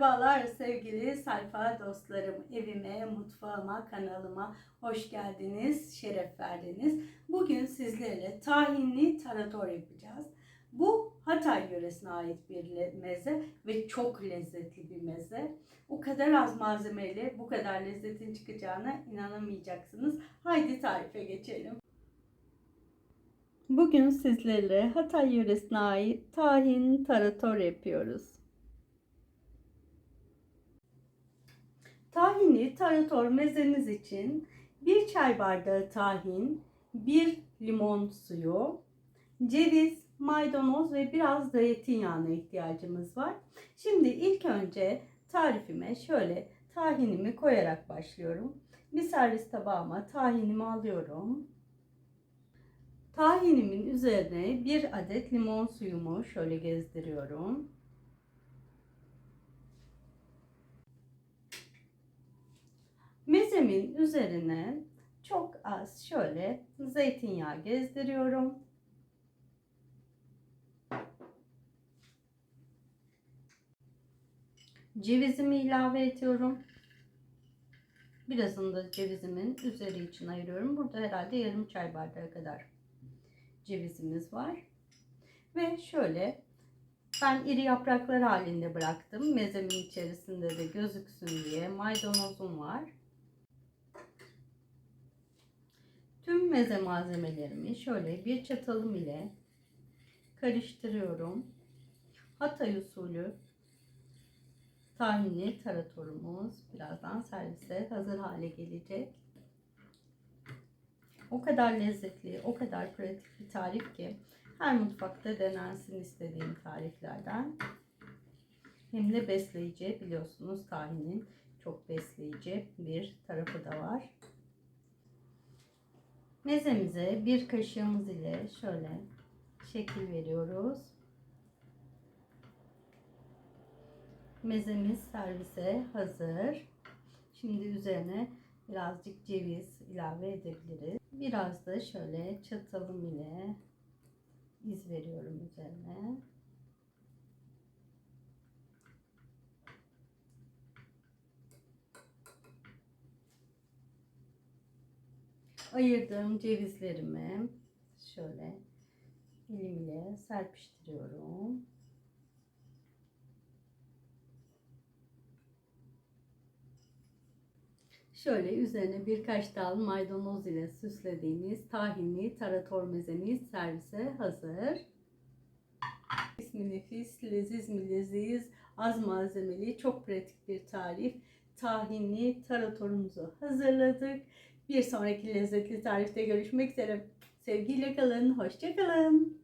Merhabalar sevgili sayfa dostlarım. Evime, mutfağıma, kanalıma hoş geldiniz, şeref verdiniz. Bugün sizlerle tahinli tarator yapacağız. Bu Hatay yöresine ait bir meze ve çok lezzetli bir meze. O kadar az malzemeyle bu kadar lezzetin çıkacağına inanamayacaksınız. Haydi tarife geçelim. Bugün sizlerle Hatay yöresine ait tahin tarator yapıyoruz. Tahinli tarator mezemiz için 1 çay bardağı tahin, 1 limon suyu, ceviz, maydanoz ve biraz zeytinyağına ihtiyacımız var. Şimdi ilk önce tarifime şöyle tahinimi koyarak başlıyorum. Bir servis tabağıma tahinimi alıyorum. Tahinimin üzerine bir adet limon suyumu şöyle gezdiriyorum. Mezemin üzerine çok az şöyle zeytinyağı gezdiriyorum. Cevizimi ilave ediyorum. Birazını da cevizimin üzeri için ayırıyorum. Burada herhalde yarım çay bardağı kadar cevizimiz var. Ve şöyle ben iri yapraklar halinde bıraktım. Mezemin içerisinde de gözüksün diye maydanozum var. Meze malzemelerimi şöyle bir çatalım ile karıştırıyorum. Hatay usulü tahinli taratorumuz birazdan servise hazır hale gelecek. O kadar lezzetli, o kadar pratik bir tarif ki her mutfakta denensin istediğim tariflerden. Hem de besleyici biliyorsunuz tahinin çok besleyici bir tarafı da var. Mezemize bir kaşığımız ile şöyle şekil veriyoruz. Mezemiz servise hazır. Şimdi üzerine birazcık ceviz ilave edebiliriz. Biraz da şöyle çatalım ile iz veriyorum üzerine. Ayırdığım cevizlerimi şöyle elimle serpiştiriyorum. Şöyle üzerine birkaç dal maydanoz ile süslediğimiz tahinli tarator mezemiz servise hazır. İsmi nefis, leziz mi leziz, az malzemeli, çok pratik bir tarif. Tahinli taratorumuzu hazırladık. Bir sonraki lezzetli tarifte görüşmek üzere. Sevgiyle kalın, hoşça kalın.